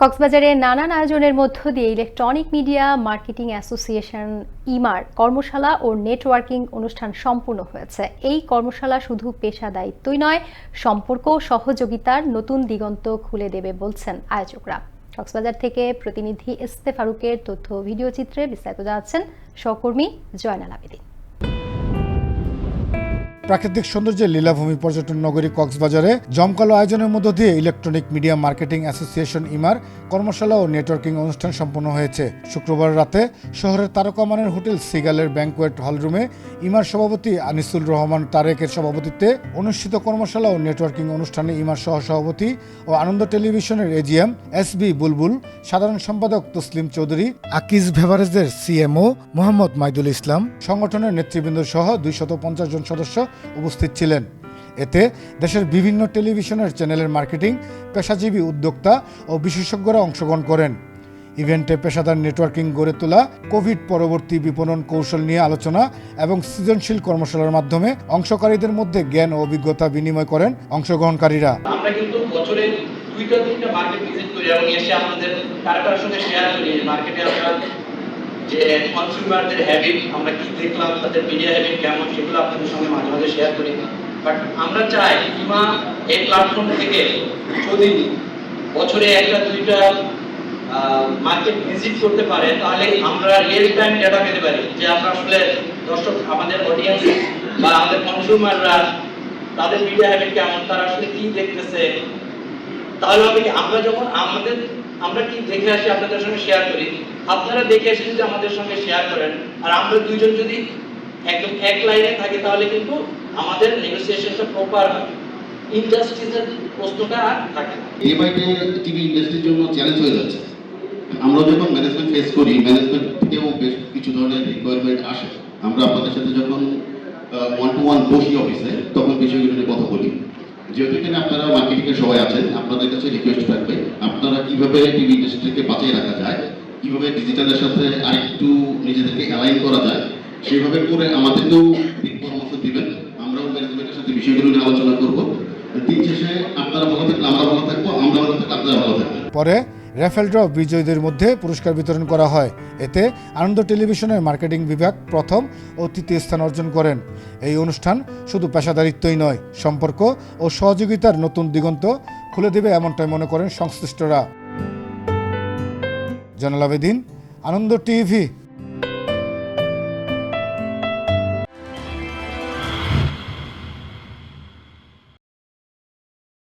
কক্সবাজারে নানান আয়োজনের মধ্য দিয়ে ইলেকট্রনিক মিডিয়া, মার্কেটিং অ্যাসোসিয়েশন, ইমার, কর্মশালা ও নেটওয়ার্কিং অনুষ্ঠান সম্পূর্ণ হয়েছে। এই কর্মশালা শুধু পেশা দায়িত্বই নয়, সম্পর্ক সহযোগিতার নতুন দিগন্ত খুলে দেবে বলছেন আয়োজকরা। কক্সবাজার থেকে প্রতিনিধি ইস্তে ফারুকের তথ্য ভিডিও চিত্রে বিস্তারিত জানাচ্ছেন সহকর্মী জয়নাল আবেদিন প্রাকৃতিক সৌন্দর্যের লীলাভূমি পর্যটন নগরী কক্সবাজারে জমকালো আয়োজনের মধ্য দিয়ে ইলেকট্রনিক মিডিয়া মার্কেটিং অ্যাসোসিয়েশন ইমার কর্মশালা ও নেটওয়ার্কিং অনুষ্ঠান সম্পন্ন হয়েছে। শুক্রবার রাতে শহরের তারকামানের হোটেল সিগালের ব্যাংকোয়েট হলরুমে ইমার সভাপতি আনিসুল রহমান তারেকের সভাপতিত্বে অনুষ্ঠিত কর্মশালা ও নেটওয়ার্কিং অনুষ্ঠানে ইমার সহসভাপতি ও আনন্দ টেলিভিশনের এজিএম এস বি বুলবুল, সাধারণ সম্পাদক তসলিম চৌধুরী, আকিজ ভেভারেজের সিএমও মোহাম্মদ মাইদুল ইসলাম, সংগঠনের নেতৃবৃন্দ সহ পঞ্চাশ জন সদস্য উপস্থিত ছিলেন। এতে দেশের বিভিন্ন টেলিভিশনের চ্যানেলের মার্কেটিং, পেশাজীবী উদ্যোক্তা ও বিশেষজ্ঞরা অংশগ্রহণ করেন। ইভেন্টে পেশাদার নেটওয়ার্কিং গড়ে তোলা কোভিড পরবর্তী বিপণন কৌশল নিয়ে আলোচনা এবং সৃজনশীল কর্মশালার মাধ্যমে অংশকারীদের মধ্যে জ্ঞান ও অভিজ্ঞতা বিনিময় করেন অংশগ্রহণকারীরা। আমরা কিন্তু বছরে দুইটা তিনটা মার্কেট ভিজিট করি এবং এসে আমাদের কারোর সঙ্গে শেয়ার করি। মার্কেটে আমরা যে কনজিউমারদের হ্যাবিট আমরা কি দেখলাম, তাদের মিডিয়া হ্যাবিট কেমন, সেগুলো আপনাদের সঙ্গে মাঝে মাঝে শেয়ার করি। বাট আমরা চাই ইমা এই প্ল্যাটফর্ম থেকে যদি বছরে একটা, দুইটা মার্কেট ভিজিট করতে পারে, তাহলে আমরা রিয়েল টাইম ডেটা পেতে পারি যে আমরা আসলে দর্শক, আমাদের অডিয়েন্স বা আমাদের কনজিউমাররা তাদের মিডিয়া হ্যাবিট কেমন, তারা আসলে কি দেখতেছে তাহলে হবে কি, আমরা যখন আমাদের, আমরা কি দেখে আসি আপনাদের সঙ্গে শেয়ার করি, আপনারা দেখে এসে যদি আমাদের সঙ্গে শেয়ার করেন, আর আমরা দুইজন যদি একদম এক লাইনে থাকি, তাহলে কিন্তু আমাদের নেগোসিয়েশনটা প্রপার হবে প্রশ্নটা আর থাকে টিভি ইন্ডাস্ট্রির জন্য চ্যালেঞ্জ হয়ে যাচ্ছে। আমরা যখন ম্যানেজমেন্ট ফেস করি ম্যানেজমেন্ট বেশ কিছু ধরনের রিকোয়ারমেন্ট আসে। আমরা আপনাদের সাথে যখন ওয়ান টু ওয়ান বসি অফিসে তখন বিষয়গুলো নিয়ে কথা বলি। যেহেতু এখানে আপনারা মার্কেটিংয়ে সবাই আছেন, আপনাদের কাছে রিকোয়েস্ট থাকবে, আপনারা কীভাবে টিভি ইন্ডাস্ট্রিকে বাঁচিয়ে রাখা যায়, কীভাবে ডিজিটালের সাথে আরেকটু নিজেদেরকে অ্যালাইন করা যায়, সেভাবে করে আমাদেরকেও পরামর্শ দিবেন। আমরাও ম্যানেজমেন্টের সাথে বিষয়গুলো নিয়ে আলোচনা করব। দিন শেষে আপনারা ভালো থাকলে আমরা ভালো থাকব, আমরা ভালো থাকলে আপনারা ভালো থাকবেন। পরে র্যাফেল ড্র বিজয়ীদের মধ্যে পুরস্কার বিতরণ করা হয়। এতে আনন্দ টেলিভিশনের মার্কেটিং বিভাগ প্রথম ও তৃতীয় স্থান অর্জন করেন। এই অনুষ্ঠান শুধু পেশাদারিত্বই নয়, সম্পর্ক ও সহযোগিতার নতুন দিগন্ত খুলে দেবে এমনটাই মনে করেন সংশ্লিষ্টরা। জনাল আবেদিন, আনন্দ টিভি।